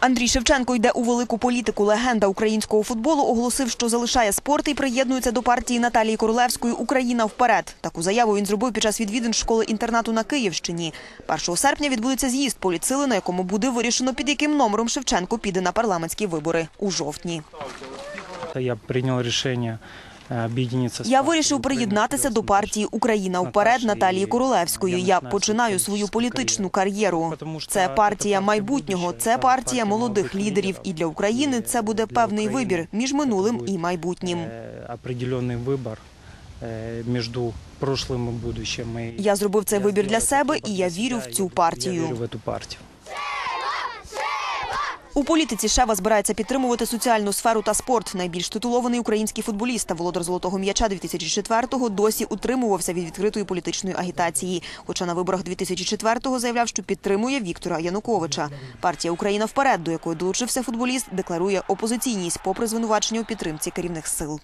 Андрій Шевченко йде у велику політику. Легенда українського футболу оголосив, що залишає спорт і приєднується до партії Наталії Королевської Україна вперед. Таку заяву він зробив під час відвідин школи-інтернату на Київщині. 1 серпня відбудеться з'їзд політсили, на якому буде вирішено, під яким номером Шевченко піде на парламентські вибори у жовтні. Я прийняв рішення об'єднатися. Я вирішив приєднатися до партії Україна вперед Наталії Королевської. Я починаю свою політичну кар'єру. Це партія майбутнього, це партія молодих лідерів. І для України це буде певний вибір між минулим і майбутнім. Е, определенний вибір е, між прошлим і будущим. Я зробив цей вибір для себе, і я вірю в цю Я партію. вірю в цю партію. У політиці Шева збирається підтримувати соціальну сферу та спорт. Найбільш титулований український футболіст та володар золотого м'яча 2004-го досі утримувався від відкритої політичної агітації. Хоча на виборах 2004-го заявляв, що підтримує Віктора Януковича. Партія Україна вперед, до якої долучився футболіст, декларує опозиційність попри звинувачення у підтримці керівних сил.